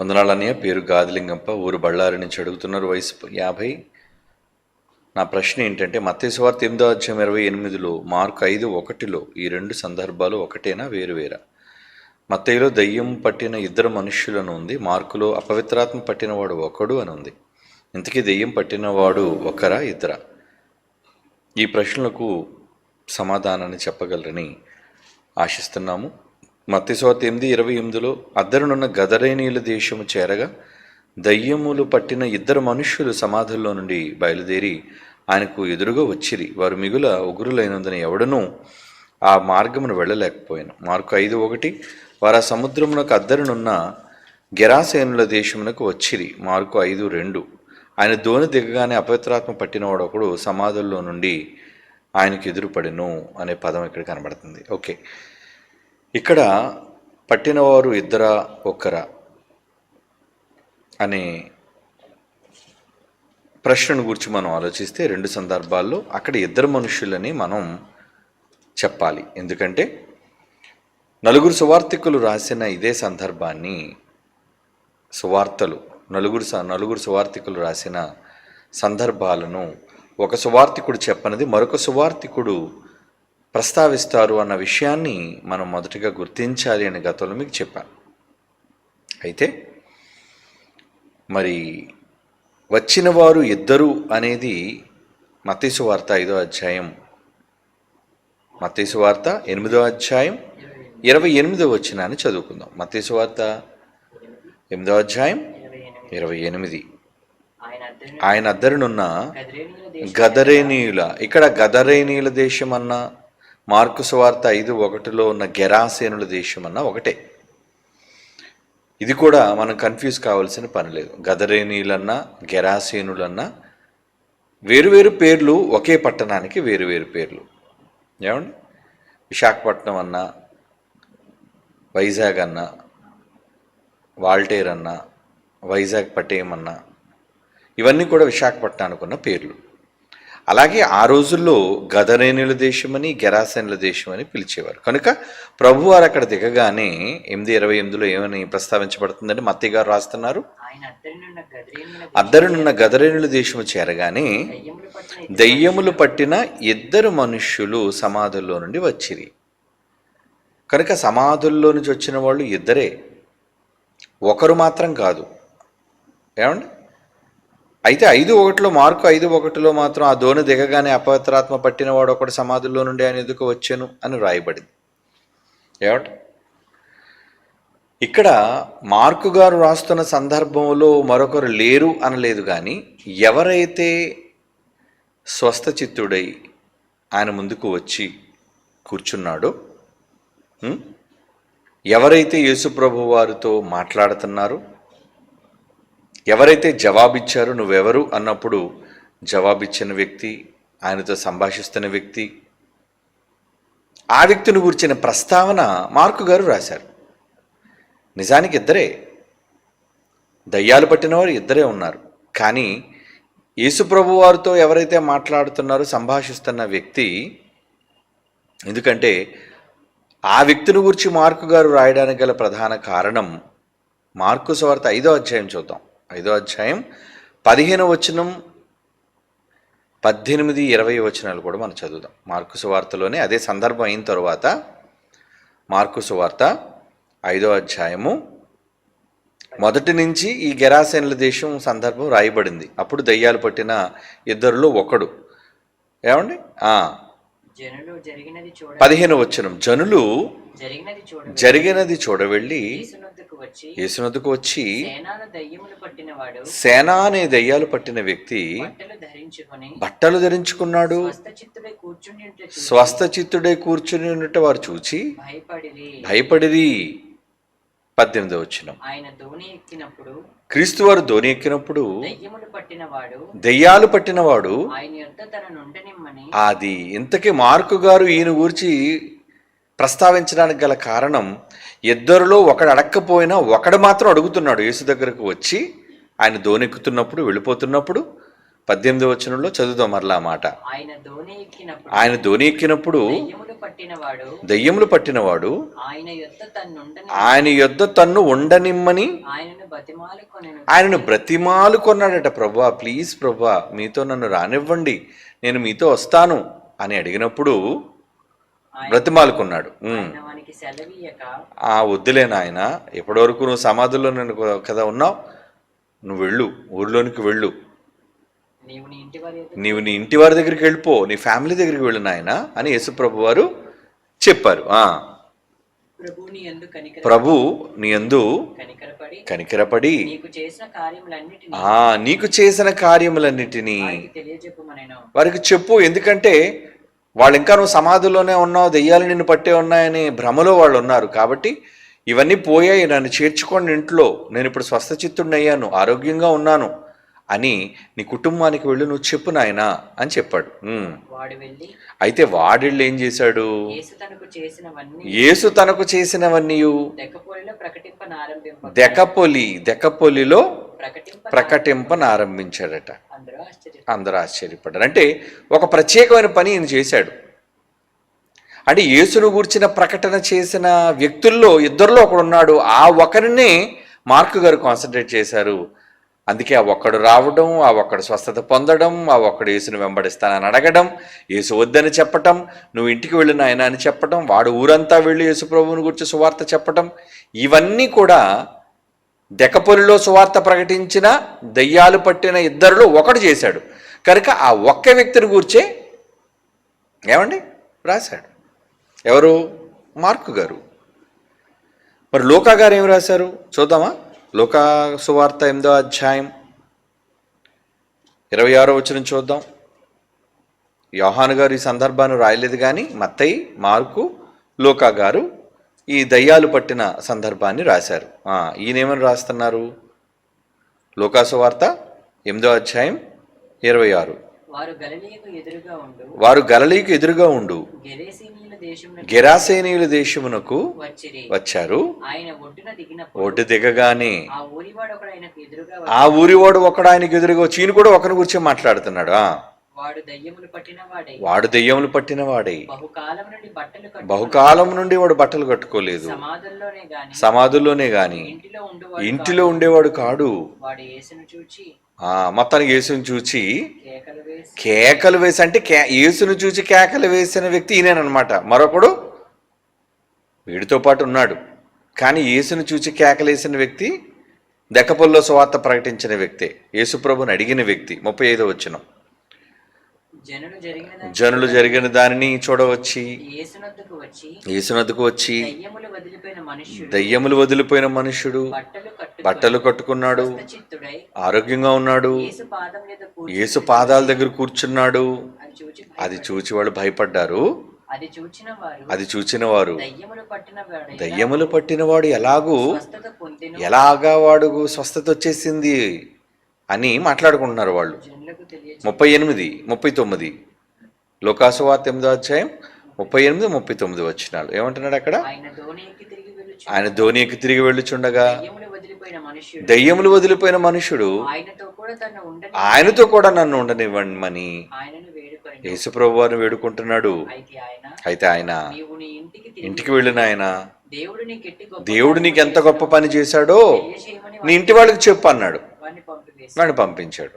వందనాలన్నయ్య పేరు గాదిలింగంప ఊరు బళ్ళారి నుంచి అడుగుతున్నారు వయసు యాభై. నా ప్రశ్న ఏంటంటే మత్స్యవార్త ఎనిమిదో అధ్యాయం ఇరవై ఎనిమిదిలో మార్కు ఐదు ఒకటిలో ఈ రెండు సందర్భాలు ఒకటేనా వేరువేరా? మత్తయిలో దయ్యం పట్టిన ఇద్దరు మనుష్యులను ఉంది మార్కులో అపవిత్రాత్మ పట్టినవాడు ఒకడు అని ఉంది. ఇంతకీ దెయ్యం పట్టినవాడు ఒకరా ఇద్దరా? ఈ ప్రశ్నలకు సమాధానాన్ని చెప్పగలరని ఆశిస్తున్నాము. మత్స్యవార్త ఎనిమిది ఇరవై ఎనిమిదిలో అద్దరునున్న గదరేనీయుల దేశము చేరగా దయ్యములు పట్టిన ఇద్దరు మనుష్యులు సమాధుల్లో నుండి బయలుదేరి ఆయనకు ఎదురుగా వచ్చిరి. వారు మిగుల ఉగురులైనందున ఎవడనూ ఆ మార్గమును వెళ్ళలేకపోయాను. మార్కు ఐదు ఒకటి వారు ఆ సముద్రమునకు అద్దరునున్న గెరాసేనుల దేశమునకు వచ్చిరి. మార్కు ఐదు రెండు ఆయన దోణి దిగగానే అపవిత్రాత్మ పట్టినవాడు ఒకడు సమాధుల్లో నుండి ఆయనకు ఎదురుపడెను అనే పదం ఇక్కడ కనబడుతుంది. ఓకే. ఇక్కడ పట్టినవారు ఇద్దరా ఒక్కరా అనే ప్రశ్నను గురించి మనం ఆలోచిస్తే రెండు సందర్భాల్లో అక్కడ ఇద్దరు మనుషులని మనం చెప్పాలి. ఎందుకంటే నలుగురు సువార్థికులు రాసిన ఇదే సందర్భాన్ని సువార్తలు నలుగురు స- నలుగురు సువార్థికులు రాసిన సందర్భాలను ఒక సువార్థికుడు చెప్పనది మరొక సువార్థికుడు ప్రస్తావిస్తారు అన్న విషయాన్ని మనం మొదటగా గుర్తించాలి అని గతంలో మీకు చెప్పాను. అయితే మరి వచ్చిన వారు ఇద్దరు అనేది మతీసు వార్త ఐదో అధ్యాయం మతీసు వార్త ఎనిమిదో అధ్యాయం ఇరవై ఎనిమిదో వచ్చిన అని చదువుకుందాం. మతీసు వార్త ఎనిమిదో అధ్యాయం ఇరవై ఎనిమిది. ఆయన అద్దరినున్న గదరేనీయుల ఇక్కడ గదరేనీయుల దేశం అన్న మార్కు సువార్త ఐదు ఒకటిలో ఉన్న గెరాసేనుల దేశం అన్న ఒకటే. ఇది కూడా మనం కన్ఫ్యూజ్ కావాల్సిన పని లేదు. గదరేనీలన్నా గెరాసేనులన్నా వేరువేరు పేర్లు ఒకే పట్టణానికి వేరువేరు పేర్లు. ఏమండి? విశాఖపట్నం అన్నా వైజాగ్ అన్నా వాల్టేర్ అన్నా వైజాగ్ పట్టేయం అన్నా ఇవన్నీ కూడా విశాఖపట్నానికి ఉన్న పేర్లు. అలాగే ఆ రోజుల్లో గదరేనుల దేశమని గెరాసేనుల దేశం అని పిలిచేవారు. కనుక ప్రభువారు అక్కడ దిగగానే ఎనిమిది ఇరవై ఎనిమిదిలో ఏమని ప్రస్తావించబడుతుందని మత్తయ్య గారు రాస్తున్నారు. అద్దరినున్న గదరేనుల దేశము చేరగానే దయ్యములు పట్టిన దయ్యములు పట్టిన ఇద్దరు మనుష్యులు సమాధుల్లో నుండి వచ్చిరి. కనుక సమాధుల్లో నుంచి వచ్చిన వాళ్ళు ఇద్దరే. ఒకరు మాత్రం కాదు. ఏమండి? అయితే ఐదు ఒకటిలో మార్కు ఐదు ఒకటిలో మాత్రం ఆ దోణి దిగగానే అపవిత్రాత్మ పట్టినవాడు ఒకటి సమాధుల్లో నుండి ఆయన ఎదుకు వచ్చాను అని వ్రాయబడింది ఏమట ఇక్కడ మార్కు గారు రాస్తున్న సందర్భంలో మరొకరు లేరు అనలేదు కానీ ఎవరైతే స్వస్థ చిత్తుడై ఆయన ముందుకు వచ్చి కూర్చున్నాడో ఎవరైతే ఎవరైతే యేసుప్రభు వారితో మాట్లాడుతున్నారో ఎవరైతే జవాబిచ్చారో నువ్వెవరు అన్నప్పుడు జవాబిచ్చిన వ్యక్తి ఆయనతో సంభాషిస్తున్న వ్యక్తి ఆ వ్యక్తిని గురించిన ప్రస్తావన మార్కు గారు రాశారు. నిజానికి ఇద్దరే. దయ్యాలు పట్టినవారు ఇద్దరే ఉన్నారు. కానీ యేసుప్రభు వారితో ఎవరైతే మాట్లాడుతున్నారో సంభాషిస్తున్న వ్యక్తి ఎందుకంటే ఆ వ్యక్తిని గురించి మార్కు గారు రాయడానికి గల ప్రధాన కారణం మార్కు సువార్త ఐదో అధ్యాయం చూద్దాం. ఐదో అధ్యాయం పదిహేను వచనం పద్దెనిమిది ఇరవై వచనాలు కూడా మనం చదువుదాం. మార్కు సువార్తలోనే అదే సందర్భం అయిన తర్వాత మార్కు సువార్త ఐదో అధ్యాయము మొదటి నుంచి ఈ గెరాసేనుల దేశం సందర్భం రాయబడింది. అప్పుడు దయ్యాలు పట్టిన ఇద్దరిలో ఒకడు. ఏమండి? పదిహేను వచనం. జనులు జరిగినది చూడ జరిగినది చూడవెళ్ళి యేసునొద్దకు వచ్చి సేన అనే దయ్యాలు పట్టిన వ్యక్తి బట్టలు ధరించుకొని బట్టలు ధరించుకున్నాడు. చూసి స్వస్థచిత్తుడై కూర్చుని ఉన్నట్టు వారు చూచి భయపడిరి. పద్దెనిమిదో వచ్చిన ఆయన ధోని ఎక్కినప్పుడు క్రీస్తు వారు ధోని ఎక్కినప్పుడు పట్టినవాడు దెయ్యాలు పట్టినవాడు అది ఇంతకీ మార్కు గారు ఈయన గురించి ప్రస్తావించడానికి గల కారణం ఇద్దరిలో ఒకడు అడక్కపోయినా ఒకడు మాత్రం అడుగుతున్నాడు. యేసు దగ్గరకు వచ్చి ఆయన దోనెక్కుతున్నప్పుడు వెళ్ళిపోతున్నప్పుడు పద్దెనిమిది వచనంలో చదువుదాం మరలా మాట. ఆయన ధోని ఎక్కినప్పుడు దెయ్యములు పట్టినవాడు ఆయన యొద్ద యొద్ద తన్ను ఉండనిమ్మని ఆయనను బ్రతిమాలు కొన్నాడట. ప్రభా ప్లీజ్ ప్రభా మీతో నన్ను రానివ్వండి. నేను మీతో వస్తాను అని అడిగినప్పుడు బ్రతిమాలుకున్నాడు ఆ వద్దులే నాయన. ఎప్పటి వరకు నువ్వు సమాధుల్లో నేను కదా ఉన్నావు? నువ్వు వెళ్ళు ఊర్లోనికి వెళ్ళు. నీవు నీ ఇంటి వారి దగ్గరికి వెళ్ళిపో నీ ఫ్యామిలీ దగ్గరికి వెళ్ళు నాయన అని యేసుప్రభు వారు చెప్పారు. ప్రభు నీ యందు కనికరపడి నీకు చేసిన కార్యములన్నిటినీ ఆ నీకు చేసిన కార్యములన్నిటినీ వారికి చెప్పు ఎందుకంటే వాళ్ళు ఇంకా నువ్వు సమాధిలోనే ఉన్నావు దెయ్యాలు నిన్ను పట్టే ఉన్నాయని భ్రమలో వాళ్ళు ఉన్నారు. కాబట్టి ఇవన్నీ పోయాయి. నన్ను చేర్చుకోండి ఇంట్లో. నేను ఇప్పుడు స్వస్థచిత్తుడిని అయ్యాను. ఆరోగ్యంగా ఉన్నాను. అని నీ కుటుంబానికి వెళ్ళి నువ్వు చెప్పు నాయనా అని చెప్పాడు. అయితే వాడిళ్ళు ఏం చేశాడు? యేసు తనకు చేసినవన్నీ దెకపొలి దెకపొలిలో ప్రకటింప ప్రకటింపనారంభించాడట. అందరూ ఆశ్చర్య అందరూ ఆశ్చర్యపడ్డారు. అంటే ఒక ప్రత్యేకమైన పని ఈయన చేశాడు. అంటే యేసును గూర్చిన ప్రకటన చేసిన వ్యక్తుల్లో ఇద్దరిలో ఒకడు ఉన్నాడు ఆ ఒకరినే మార్కు గారు కాన్సన్ట్రేట్ చేశారు. అందుకే ఆ ఒక్కడు రావడం ఆ ఒక్కడు స్వస్థత పొందడం ఆ ఒక్కడు యేసును వెంబడిస్తానని అడగడం యేసు వద్దని చెప్పటం నువ్వు ఇంటికి వెళ్ళిన ఆయన అని చెప్పటం వాడు ఊరంతా వెళ్ళి యేసు ప్రభువుని గురించి సువార్త చెప్పటం ఇవన్నీ కూడా దెకపొలిలో సువార్త ప్రకటించిన దయ్యాలు పట్టిన ఇద్దరులో ఒకడు చేశాడు. కనుక ఆ ఒక్క వ్యక్తిని గూర్చే ఏమండి? రాశాడు. ఎవరు? మార్కు గారు. మరి లోకా గారు ఏం రాశారు? చూద్దామా? లోకా సువార్త ఎనిమిదో అధ్యాయం ఇరవై ఆరో వచ్చిన చూద్దాం. యోహాను గారు ఈ సందర్భాన్ని రాయలేదు కానీ మత్తయి మార్కు లోకా గారు ఈ దయ్యాలు పట్టిన సందర్భాన్ని రాశారు. ఈయనేమని రాస్తున్నారు? లోకాసు వార్త ఎనిమిదో అధ్యాయం ఇరవై ఆరు. వారు గలిలీకు ఎదురుగా ఉండు. గెరేసీనీయుల దేశమునకు వచ్చిరి. ఒడ్డు దిగగానే ఆ ఊరివాడు ఒకడు ఆయనకు ఎదురుగా ఆ ఊరివాడు ఒకడు ఆయనకి ఎదురుగా వచ్చి ఈయన కూడా ఒకరి గురించి మాట్లాడుతున్నాడు. వాడు దయ్యములు పట్టిన వాడే. బహుకాలం నుండి వాడు బట్టలు కట్టుకోలేదు. సమాధుల్లోనే గాని ఇంటిలో ఉండువాడు కాడు. మొత్తానికి యేసుని చూచి కేకలు వేసి అంటే కే యేసును చూచి కేకలు వేసిన వ్యక్తి ఈయనేనమాట మరొకడు వీడితో పాటు ఉన్నాడు. కానీ యేసును చూచి కేకలేసిన వ్యక్తి దెక్కపల్లో సువార్త ప్రకటించిన వ్యక్తే యేసుప్రభుని అడిగిన వ్యక్తి ముప్పై ఐదో వచ్చిన జనులు జరిగిన దాన్ని చూడవచ్చి యేసునొద్దకు వచ్చి దయ్యములు వదిలిపోయిన మనుష్యుడు బట్టలు కట్టు బట్టలు కట్టుకున్నాడు ఆరోగ్యంగా ఉన్నాడు యేసు యేసు పాదాల దగ్గర కూర్చున్నాడు. అది చూచి వాళ్ళు భయపడ్డారు. అది చూచిన వారు దయ్యములు పట్టిన వాడు దయ్యములు పట్టినవాడు ఎలాగూ ఎలాగా వాడు స్వస్థత వచ్చేసింది? అని మాట్లాడుకుంటున్నారు వాళ్ళు. ముప్పై ఎనిమిది ముప్పై తొమ్మిది. లోకాసువార్త ఎనిమిదో అధ్యాయం ముప్పై ఎనిమిది ముప్పై తొమ్మిది వచ్చినాడు ఏమంటున్నాడు అక్కడ? ఆయన ధోనికి తిరిగి వెళ్ళుచుండగా దయ్యములు వదిలిపోయిన మనుషుడు ఆయనతో కూడా నన్ను ఉండనివ్వమని యేసుప్రభు వారిని వేడుకుంటున్నాడు. అయితే ఆయన ఇంటికి వెళ్ళిన ఆయన దేవుడు నీకు ఎంత గొప్ప పని చేశాడో నీ ఇంటి వాళ్ళకి చెప్పు అన్నాడు. వాడిని పంపించాడు.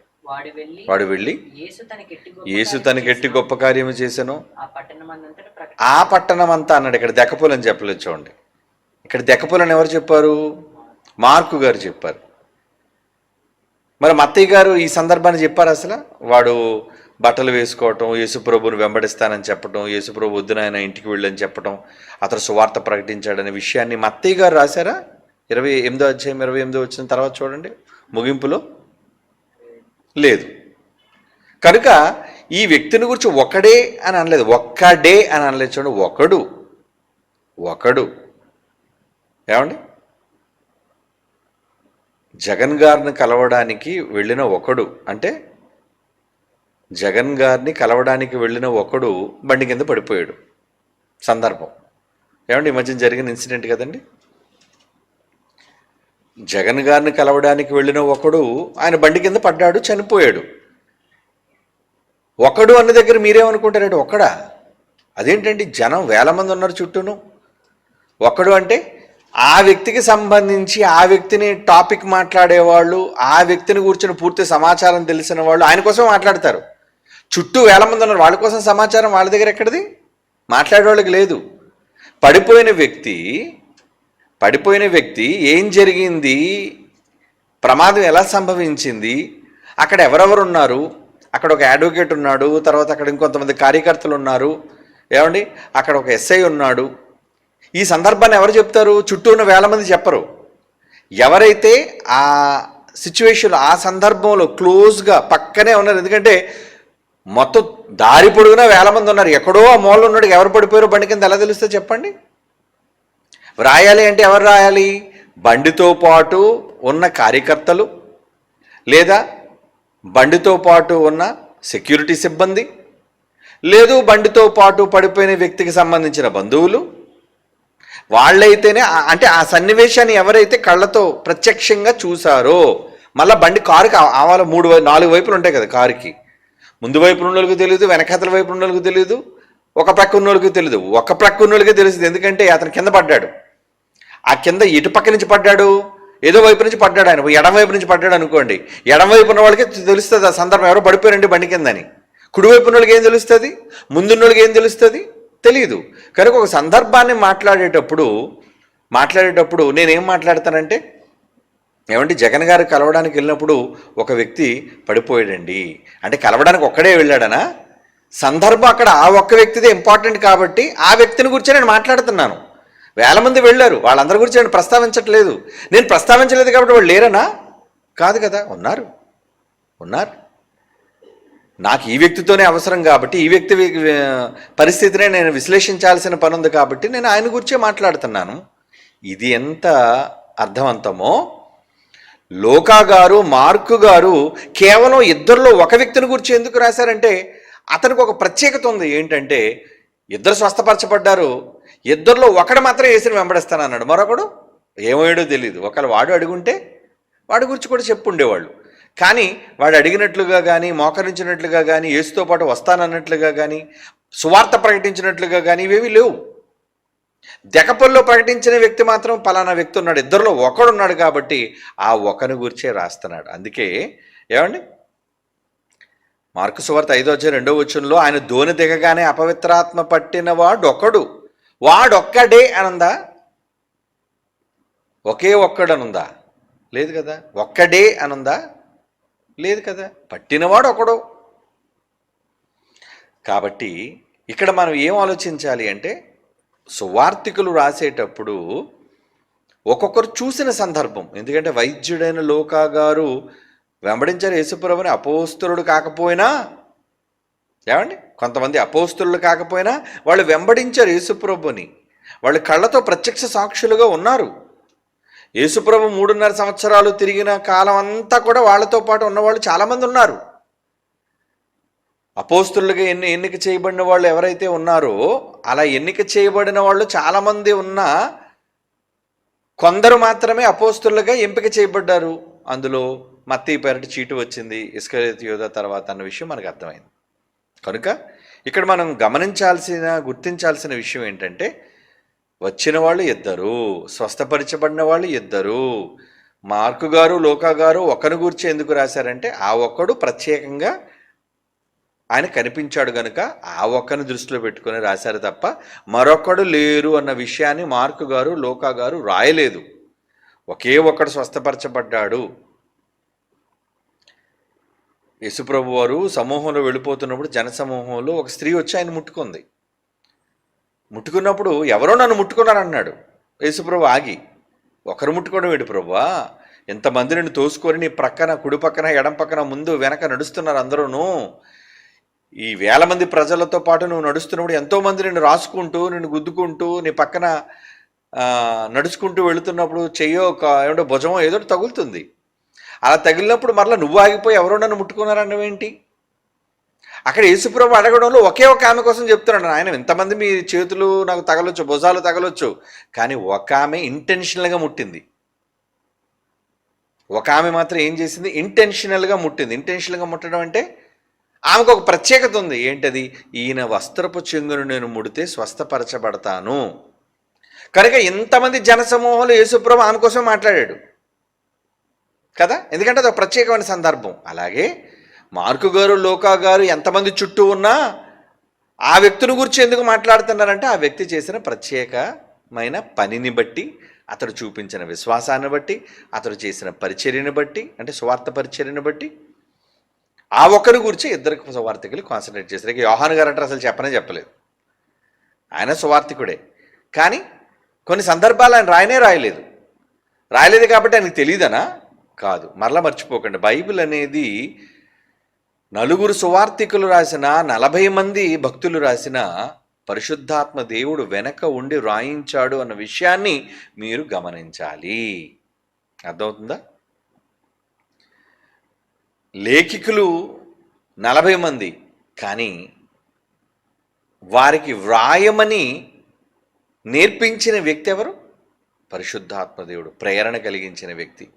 వాడు వెళ్ళి యేసు తనకి ఎట్టి గొప్ప యేసు తనకెట్టి గొప్ప కార్యము చేశాను ఆ పట్టణం అంతా అన్నాడు. ఇక్కడ దెక్కపూలని చెప్పలేదు చూడండి. ఇక్కడ దెక్కపూలని ఎవరు చెప్పారు? మార్కు గారు చెప్పారు. మరి మత్తయ్య గారు ఈ సందర్భాన్ని చెప్పారు అసలు? వాడు బట్టలు వేసుకోవటం యేసుప్రభుని వెంబడిస్తానని చెప్పటం యేసుప్రభు వద్దున ఆయన ఇంటికి వెళ్ళని చెప్పటం అతను సువార్త ప్రకటించాడనే విషయాన్ని మత్తయ్య గారు రాశారా? ఇరవై ఎనిమిదో అధ్యాయం ఇరవై ఎనిమిదో వచ్చిన తర్వాత చూడండి. ముగింపులో? లేదు. కనుక ఈ వ్యక్తిని గురించి ఒకడే అని అనలేదు. ఒక్కడే అని అనలేదు చూడండి. ఒకడు. ఒకడు. ఏమండి? జగన్ గారిని కలవడానికి వెళ్ళిన ఒకడు. అంటే జగన్ గారిని కలవడానికి వెళ్ళిన ఒకడు బండి కింద పడిపోయాడు. సందర్భం. ఏమండి? ఈ మధ్య జరిగిన ఇన్సిడెంట్ కదండి? జగన్ గారిని కలవడానికి వెళ్ళిన ఒకడు ఆయన బండి కింద పడ్డాడు చనిపోయాడు. ఒకడు అన్న దగ్గర మీరేమనుకుంటారంటే ఒక్కడా? అదేంటండి? జనం వేల మంది ఉన్నారు చుట్టూను. ఒకడు అంటే ఆ వ్యక్తికి సంబంధించి ఆ వ్యక్తిని టాపిక్ మాట్లాడేవాళ్ళు ఆ వ్యక్తిని కూర్చుని పూర్తి సమాచారం తెలిసిన వాళ్ళు ఆయన కోసం మాట్లాడతారు. చుట్టూ వేల మంది ఉన్నారు. వాళ్ళ కోసం సమాచారం వాళ్ళ దగ్గర ఎక్కడిది? మాట్లాడేవాళ్ళకి లేదు. పడిపోయిన వ్యక్తి పడిపోయిన వ్యక్తి ఏం జరిగింది? ప్రమాదం ఎలా సంభవించింది? అక్కడ ఎవరెవరు ఉన్నారు? అక్కడ ఒక అడ్వకేట్ ఉన్నాడు తర్వాత అక్కడ ఇంకొంతమంది కార్యకర్తలు ఉన్నారు. ఏమండి? అక్కడ ఒక ఎస్ఐ ఉన్నాడు. ఈ సందర్భాన్ని ఎవరు చెప్తారు? చుట్టూ ఉన్న వేల మంది చెప్పరు. ఎవరైతే ఆ సిచ్యువేషన్ ఆ సందర్భంలో క్లోజ్గా పక్కనే ఉన్నారు ఎందుకంటే మొత్తం దారి పొడుగునా వేల మంది ఉన్నారు. ఎక్కడో ఆ మూల ఉన్నాడు. ఎవరు పడిపోయారో బండి కింద ఎలా తెలుస్తే చెప్పండి? రాయాలి అంటే ఎవరు రాయాలి? బండితో పాటు ఉన్న కార్యకర్తలు లేదా బండితో పాటు ఉన్న సెక్యూరిటీ సిబ్బంది లేదు బండితో పాటు పడిపోయిన వ్యక్తికి సంబంధించిన బంధువులు? వాళ్ళైతేనే అంటే ఆ సన్నివేశాన్ని ఎవరైతే కళ్ళతో ప్రత్యక్షంగా చూసారో మళ్ళీ బండి కారుకి ఆవాల మూడు నాలుగు వైపులు ఉంటాయి కదా కారుకి. ముందు వైపు ఉన్నోళ్ళకి తెలియదు వెనకతల వైపు ఉన్నోళ్ళకి తెలియదు ఒక ప్రక్క ఉన్నోళ్ళకి తెలియదు ఒక ప్రక్క ఉన్నోళ్ళకి తెలుస్తుంది ఎందుకంటే అతను కింద పడ్డాడు. ఆ కింద ఇటు పక్క నుంచి పడ్డాడు ఏదో వైపు నుంచి పడ్డాడు ఆయన. ఎడం వైపు నుంచి పడ్డాడు అనుకోండి. ఎడం వైపు ఉన్న వాళ్ళకి తెలుస్తుంది ఆ సందర్భం. ఎవరో పడిపోయారండి బండి కిందని. కుడివైపు ఉన్న వాళ్ళకి ఏం తెలుస్తుంది? ముందున్న వాళ్ళకి ఏం తెలుస్తుంది? తెలియదు కనుక ఒక సందర్భాన్ని మాట్లాడేటప్పుడు మాట్లాడేటప్పుడు నేనేం మాట్లాడతానంటే ఏమంటే జగన్ గారు కలవడానికి వెళ్ళినప్పుడు ఒక వ్యక్తి పడిపోయాడండి. అంటే కలవడానికి ఒక్కడే వెళ్ళాడనా? సందర్భం అక్కడ ఆ ఒక్క వ్యక్తిదే ఇంపార్టెంట్ కాబట్టి ఆ వ్యక్తిని గురించి నేను మాట్లాడుతున్నాను. వేల మంది వెళ్ళారు. వాళ్ళందరి గురించి నేను ప్రస్తావించట్లేదు. నేను ప్రస్తావించలేదు కాబట్టి వాళ్ళు లేరనా? కాదు కదా. ఉన్నారు. ఉన్నారు. నాకు ఈ వ్యక్తితోనే అవసరం కాబట్టి ఈ వ్యక్తి పరిస్థితినే నేను విశ్లేషించాల్సిన పని ఉంది కాబట్టి నేను ఆయన గురించే మాట్లాడుతున్నాను. ఇది ఎంత అర్థవంతమో? లోకా గారు మార్కు గారు కేవలం ఇద్దరిలో ఒక వ్యక్తిని గురించి ఎందుకు రాశారంటే అతనికి ఒక ప్రత్యేకత ఉంది. ఏంటంటే ఇద్దరు స్వస్థపరచబడ్డారు. ఇద్దరిలో ఒకడు మాత్రం వేసిన వెంబడిస్తానన్నాడు మరొకడు ఏమయ్యాడో తెలియదు ఒకళ్ళు వాడు అడుగుంటే వాడి గురించి కూడా చెప్పు ఉండేవాళ్ళు కానీ వాడు అడిగినట్లుగా కానీ మోకరించినట్లుగా కానీ యేసుతో పాటు వస్తానన్నట్లుగా కానీ సువార్త ప్రకటించినట్లుగా కానీ ఇవేవి లేవు. దెకపల్లో ప్రకటించిన వ్యక్తి మాత్రం పలానా వ్యక్తి ఉన్నాడు. ఇద్దరిలో ఒకడు ఉన్నాడు కాబట్టి ఆ ఒకని గురించే రాస్తున్నాడు. అందుకే ఏమండి? మార్కు సువార్త ఐదో వచ్చే రెండో వచ్చంలో ఆయన ధోని దిగగానే అపవిత్రాత్మ పట్టిన వాడు ఒకడు వాడొక్కడే అనందా? ఒకే ఒక్కడనుందా? లేదు కదా? ఒక్కడే అనుందా? లేదు కదా? పట్టినవాడు ఒకడు కాబట్టి ఇక్కడ మనం ఏం ఆలోచించాలి అంటే సువార్థికులు రాసేటప్పుడు ఒక్కొక్కరు చూసిన సందర్భం. ఎందుకంటే వైద్యుడైన లోకా గారు వెంబడించారు యేసుప్రభుని అపోస్తురుడు కాకపోయినా ఏమండి? కొంతమంది అపోస్తులు కాకపోయినా వాళ్ళు వెంబడించారు యేసుప్రభుని. వాళ్ళు కళ్ళతో ప్రత్యక్ష సాక్షులుగా ఉన్నారు. యేసుప్రభు మూడున్నర సంవత్సరాలు తిరిగిన కాలం అంతా కూడా వాళ్ళతో పాటు ఉన్నవాళ్ళు చాలామంది ఉన్నారు. అపోస్తులుగా ఎన్ని ఎన్నిక చేయబడిన వాళ్ళు ఎవరైతే ఉన్నారో అలా ఎన్నిక చేయబడిన వాళ్ళు చాలామంది ఉన్నా కొందరు మాత్రమే అపోస్తులుగా ఎంపిక చేయబడ్డారు. అందులో మత్తి పెరటి చీటు వచ్చింది. ఇస్కరేత్ యోధ తర్వాత అన్న విషయం మనకు అర్థమైంది. కనుక ఇక్కడ మనం గమనించాల్సిన గుర్తించాల్సిన విషయం ఏంటంటే వచ్చిన వాళ్ళు ఇద్దరు స్వస్థపరచబడిన వాళ్ళు ఇద్దరు. మార్కు గారు లోకా గారు ఒకరి గురించి ఎందుకు రాశారంటే ఆ ఒక్కడు ప్రత్యేకంగా ఆయన కనిపించాడు గనుక ఆ ఒక్కని దృష్టిలో పెట్టుకొని రాశారు తప్ప మరొకడు లేరు అన్న విషయాన్ని మార్కు గారు లోకా గారు రాయలేదు. ఒకే ఒక్కడు స్వస్థపరచబడ్డాడు. యేసుప్రభు వారు సమూహంలో వెళ్ళిపోతున్నప్పుడు జనసమూహంలో ఒక స్త్రీ వచ్చి ఆయన ముట్టుకుంది. ముట్టుకున్నప్పుడు ఎవరో నన్ను ముట్టుకున్నారన్నాడు. యేసుప్రభు ఆగి ఒకరు ముట్టుకోవడం ఏంటి ప్రభువా ఎంతమంది నిన్ను తోసుకొని నీ ప్రక్కన కుడి పక్కన ఎడం పక్కన ముందు వెనక నడుస్తున్నారు అందరూను. ఈ వేల మంది ప్రజలతో పాటు నువ్వు నడుస్తున్నప్పుడు ఎంతో మంది నిన్ను రాసుకుంటూ నిన్ను గుద్దుకుంటూ నీ పక్కన నడుచుకుంటూ వెళుతున్నప్పుడు చెయ్యో ఒక ఏమంటే భుజమో ఏదో తగులుతుంది. అలా తగిలినప్పుడు మరలా నువ్వు ఆగిపోయి ఎవరో నన్ను ముట్టుకున్నారన్నవి ఏంటి అక్కడ యేసుప్రభు అడగడంలో ఒకే ఒక ఆమె కోసం చెప్తున్నాడు. ఆయన ఇంతమంది మీ చేతులు నాకు తగలొచ్చు భుజాలు తగలొచ్చు. కానీ ఒక ఆమె ఇంటెన్షనల్గా ముట్టింది. ఒక ఆమె మాత్రం ఏం చేసింది? ఇంటెన్షనల్గా ముట్టింది. ఇంటెన్షనల్గా ముట్టడం అంటే ఆమెకు ఒక ప్రత్యేకత ఉంది. ఏంటది? ఈయన వస్త్రపు చెంగును నేను ముడితే స్వస్థపరచబడతాను. కనుక ఇంతమంది జనసమూహంలో యేసుప్రభు ఆమె కోసం మాట్లాడాడు. కదా? ఎందుకంటే అది ఒక ప్రత్యేకమైన సందర్భం. అలాగే మార్కు గారు లోకా గారు ఎంతమంది చుట్టూ ఉన్నా ఆ వ్యక్తిని గురించి ఎందుకు మాట్లాడుతున్నారంటే ఆ వ్యక్తి చేసిన ప్రత్యేకమైన పనిని బట్టి అతడు చూపించిన విశ్వాసాన్ని బట్టి అతడు చేసిన పరిచర్యను బట్టి అంటే స్వార్థ పరిచర్యను బట్టి ఆ ఒక్కరి గురించి ఇద్దరు సువార్థికులు కాన్సన్ట్రేట్ చేశారు. ఇక యోహాన్ గారు అంటే అసలు చెప్పనే చెప్పలేదు. ఆయన సువార్థికుడే. కానీ కొన్ని సందర్భాలు ఆయన రాయనే రాయలేదు. రాయలేదు కాబట్టి ఆయనకు తెలియదనా కాదు. మరలా మర్చిపోకండి. బైబిల్ అనేది నలుగురు సువార్థికులు రాసిన నలభై మంది భక్తులు రాసిన పరిశుద్ధాత్మ దేవుడు వెనక ఉండి వ్రాయించాడు అన్న విషయాన్ని మీరు గమనించాలి. అర్థమవుతుందా? లేఖికులు నలభై మంది కానీ వారికి వ్రాయమని నేర్పించిన వ్యక్తి ఎవరు? పరిశుద్ధాత్మ దేవుడు ప్రేరణ కలిగించిన వ్యక్తి.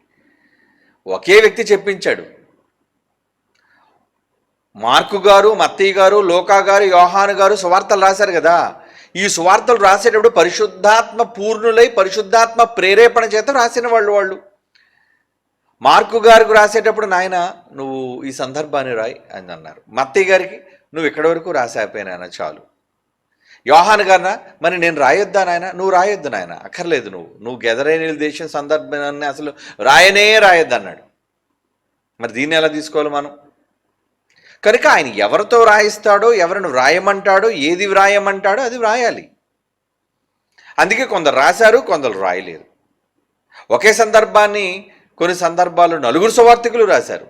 ఒకే వ్యక్తి చెప్పించాడు. మార్కు గారు మత్తయ్య గారు లోకా గారు యోహాను గారు సువార్తలు రాశారు కదా. ఈ సువార్తలు రాసేటప్పుడు పరిశుద్ధాత్మ పూర్ణులై పరిశుద్ధాత్మ ప్రేరేపణ చేత రాసిన వాళ్ళు వాళ్ళు. మార్కు గారికి రాసేటప్పుడు నాయన నువ్వు ఈ సందర్భాన్ని రాయి అని అన్నారు. మత్తయ్య గారికి నువ్వు ఇక్కడి వరకు రాసాపోయినా చాలు. యోహాన్ గారిన మరి నేను రాయొద్దా నాయన? నువ్వు రాయొద్దు నాయన? అక్కర్లేదు నువ్వు. నువ్వు గెదరైన దేశం సందర్భాన్ని అసలు రాయనే రాయొద్దు అన్నాడు. మరి దీన్ని ఎలా తీసుకోవాలి మనం? కనుక ఆయన ఎవరితో రాయిస్తాడో ఎవరిని వ్రాయమంటాడో ఏది వ్రాయమంటాడో అది వ్రాయాలి. అందుకే కొందరు రాశారు కొందరు రాయలేరు ఒకే సందర్భాన్ని కొన్ని సందర్భాలు నలుగురు సువార్థికులు రాశారు.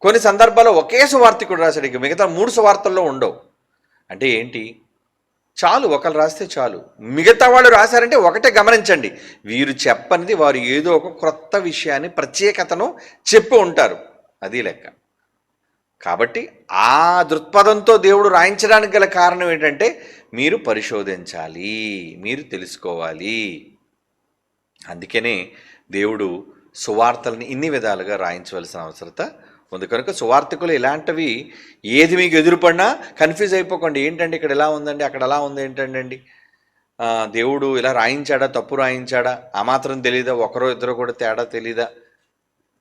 కొన్ని సందర్భాల్లో ఒకే సువార్థికుడు రాశాడు. ఇక మిగతా మూడు సువార్తల్లో ఉండవు. అంటే ఏంటి? చాలు ఒకరు రాస్తే చాలు. మిగతా వాళ్ళు రాశారంటే ఒకటే గమనించండి. వీరు చెప్పనిది వారు ఏదో ఒక క్రొత్త విషయాన్ని ప్రత్యేకతను చెప్పి ఉంటారు. అది లెక్క. కాబట్టి ఆ దృక్పథంతో దేవుడు రాయించడానికి గల కారణం ఏంటంటే మీరు పరిశోధించాలి మీరు తెలుసుకోవాలి. అందుకనే దేవుడు సువార్తల్ని ఇన్ని విధాలుగా రాయించవలసిన అవసరత ఉంది. కనుక సువార్థకులు ఇలాంటివి ఏది మీకు ఎదురుపడినా కన్ఫ్యూజ్ అయిపోకండి. ఏంటండి ఇక్కడ ఎలా ఉందండి అక్కడ ఎలా ఉంది ఏంటండి దేవుడు ఇలా రాయించాడా తప్పు రాయించాడా? ఆ మాత్రం తెలీదా? ఒకరో ఇద్దరు కూడా తేడా తెలీదా?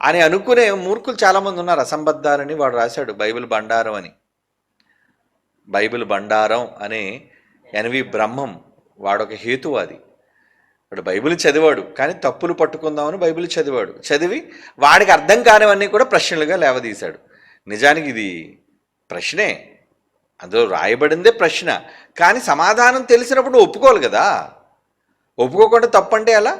అని అనుకునే మూర్ఖులు చాలామంది ఉన్నారు. అసంబద్ధాలని వాడు రాశాడు బైబిల్ బండారం అని. బైబిల్ బండారం అనే ఎనవి బ్రహ్మం వాడొక హేతువాది వాడు బైబిల్ చదివాడు కానీ తప్పులు పట్టుకుందామని బైబిల్ చదివాడు. చదివి వాడికి అర్థం కానివన్నీ కూడా ప్రశ్నలుగా లేవదీశాడు. నిజానికి ఇది ప్రశ్నే. అందులో రాయబడిందే ప్రశ్న. కానీ సమాధానం తెలిసినప్పుడు ఒప్పుకోవాలి కదా. ఒప్పుకోకుండా తప్పంటే ఎలా?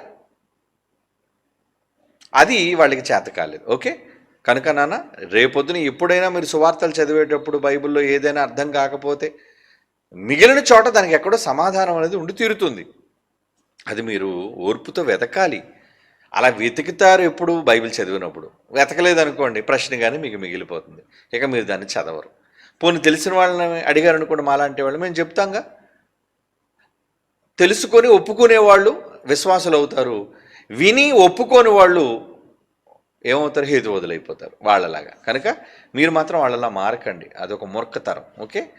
అది వాళ్ళకి చేత కాలేదు. ఓకే? కనుక నాన్న రేపొద్దున ఎప్పుడైనా మీరు సువార్తలు చదివేటప్పుడు బైబిల్లో ఏదైనా అర్థం కాకపోతే మిగిలిన చోట దానికి ఎక్కడో సమాధానం అనేది ఉండి తీరుతుంది. అది మీరు ఓర్పుతో వెతకాలి. అలా వెతుకుతారు ఎప్పుడు బైబిల్ చదివినప్పుడు. వెతకలేదు అనుకోండి ప్రశ్న కానీ మీకు మిగిలిపోతుంది. ఇక మీరు దాన్ని చదవరు. పోనీ తెలిసిన వాళ్ళని అడిగారు అనుకోండి మాలాంటి వాళ్ళు మేము చెప్తాంగా? తెలుసుకొని ఒప్పుకునే వాళ్ళు విశ్వాసులు అవుతారు. విని ఒప్పుకోని వాళ్ళు ఏమవుతారు? హేతు వదిలైపోతారు వాళ్ళలాగా. కనుక మీరు మాత్రం వాళ్ళలా మారకండి. అదొక మూర్ఖతరం. ఓకే?